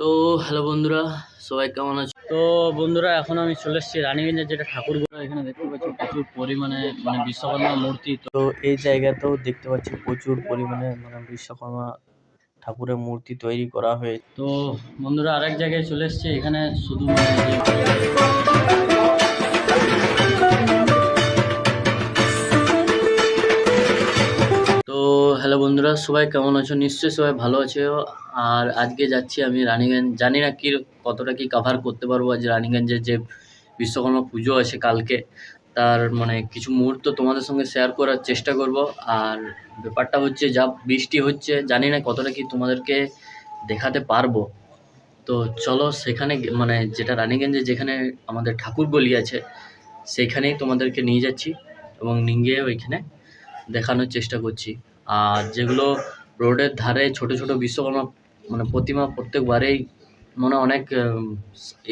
তো হ্যালো বন্ধুরা, সবাই কেমন আছে? তো বন্ধুরা, এখন আমি চলে এসেছি রানীগঞ্জের যেটা ঠাকুরগুলো এখানে দেখতে পাচ্ছি প্রচুর পরিমাণে মানে বিশ্বকর্মা মূর্তি। তো এই জায়গাতেও দেখতে পাচ্ছি প্রচুর পরিমাণে মানে বিশ্বকর্মা ঠাকুরের মূর্তি তৈরি করা হয়েছে তো বন্ধুরা, আরেক জায়গায় চলে এসেছি। এখানে শুধু তো হ্যালো বন্ধুরা, সবাই কেমন আছো? নিশ্চয়ই সবাই ভালো আছো। আর আজকে যাচ্ছি আমি রানীগঞ্জ। জানি না কি, কতটা কি কাভার করতে পারব আজ রানীগঞ্জের যে বিশ্বকর্মা পুজো আছে কালকে। তার মানে কিছু মুহূর্ত তোমাদের সঙ্গে শেয়ার করার চেষ্টা করব। আর ব্যাপারটা হচ্ছে, যা বৃষ্টি হচ্ছে, জানি না কতটা কি তোমাদেরকে দেখাতে পারব। তো চলো সেখানে মানে যেটা রানীগঞ্জে যেখানে আমাদের ঠাকুর গলি আছে সেইখানেই তোমাদেরকে নিয়ে যাচ্ছি এবং নিয়ে গিয়ে ওইখানে দেখানোর চেষ্টা করছি। আর যেগুলো রোডের ধারে ছোট ছোট বিশ্বকর্মা মানে প্রতিমা প্রত্যেকবারেই মানে অনেক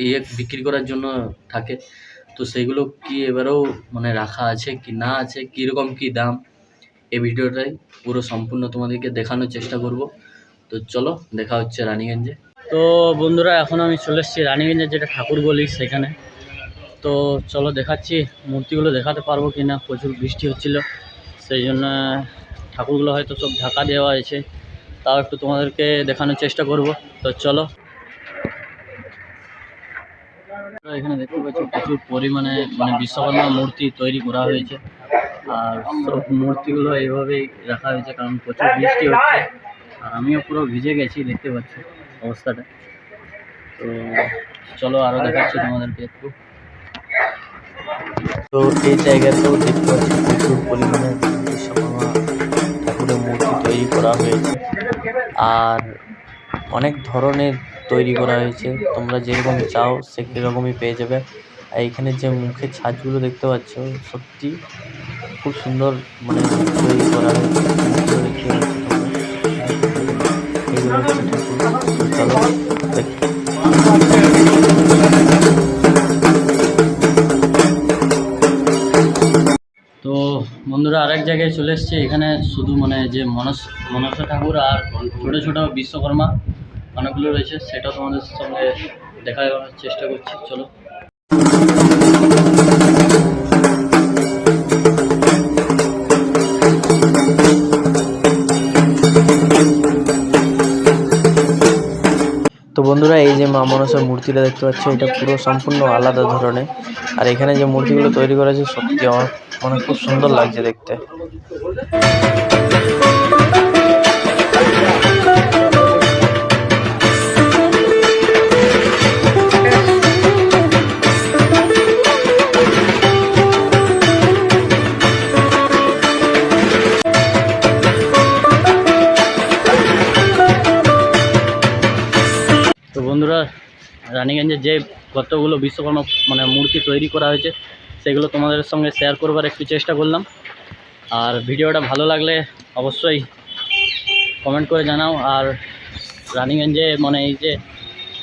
ইয়ে বিক্রি করার জন্য থাকে। তো সেইগুলো কি এবারেও মানে রাখা আছে কি না আছে? কীরকম কী দাম? এই ভিডিওটাই পুরো সম্পূর্ণ তোমাদেরকে দেখানোর চেষ্টা করব। তো চলো, দেখা হচ্ছে রানীগঞ্জে। তো বন্ধুরা, এখন আমি চলে এসেছি রানীগঞ্জে, যেটা ঠাকুর গলি সেখানে। তো চলো দেখাচ্ছি, মূর্তিগুলো দেখাতে পারব কি না প্রচুর বৃষ্টি হচ্ছিল। সেই জন্য ঠাকুরগুলো হয়তো সব ঢাকা দেওয়া আছে তাও একটু তোমাদেরকে দেখানোর চেষ্টা করব। তো চলো। এখানে দেখতে পাচ্ছি প্রচুর পরিমাণে মানে বিশ্বকর্মা মূর্তি তৈরি করা হয়েছে। আর সব মূর্তিগুলো এইভাবেই রাখা হয়েছে কারণ প্রচুর বৃষ্টি হচ্ছে। আর আমিও পুরো ভিজে গেছি, দেখতে পাচ্ছি অবস্থাটা। তো চলো আরও দেখাচ্ছি তোমাদেরকে একটু। তো এই জায়গাতেও দেখতে পাচ্ছি প্রচুর পরিমাণে বিশ্বকর্মা ঠাকুরের মূর্তি তৈরি করা হয়েছে। আর অনেক ধরনের তৈরি করা হয়েছে। তোমরা যেরকম চাও, সে রকমই পেয়ে যাবে। আর এখানে যে মুখের ছাঁচগুলো দেখতে পাচ্ছ, সত্যি খুব সুন্দর মানে তৈরি করা হয়েছে। বন্ধুরা, আরেক জায়গায় চলে এসেছি। এখানে শুধু মানে যে মনস, মনসা ঠাকুর আর ছোট ছোট বিশ্বকর্মা অনেকগুলো রয়েছে, সেটাও তোমাদের সঙ্গে দেখার চেষ্টা করছি। চলো। তো বন্ধুরা, এই যে মা মনসার মূর্তিটা দেখতে পাচ্ছ, এটা পুরো সম্পূর্ণ আলাদা ধরনের। আর এখানে যে মূর্তিগুলো তৈরি করা হয়েছে, সত্যি আমার মানে খুব সুন্দর লাগছে দেখতে। তো বন্ধুরা, রানীগঞ্জের যে কতগুলো বিশ্বকর্মা মানে মূর্তি তৈরি করা হয়েছে সেগুলো তোমাদের সঙ্গে শেয়ার করবার একটু চেষ্টা করলাম। আর ভিডিওটা ভালো লাগলে অবশ্যই কমেন্ট করে জানাও। আর রানীগঞ্জে মানে এই যে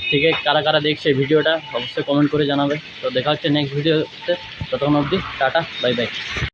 ঠিকই কারা কারা দেখছে ভিডিওটা, অবশ্যই কমেন্ট করে জানাবে। তো দেখা হচ্ছে নেক্সট ভিডিওতে ততক্ষণ অবধি টাটা বাই বাই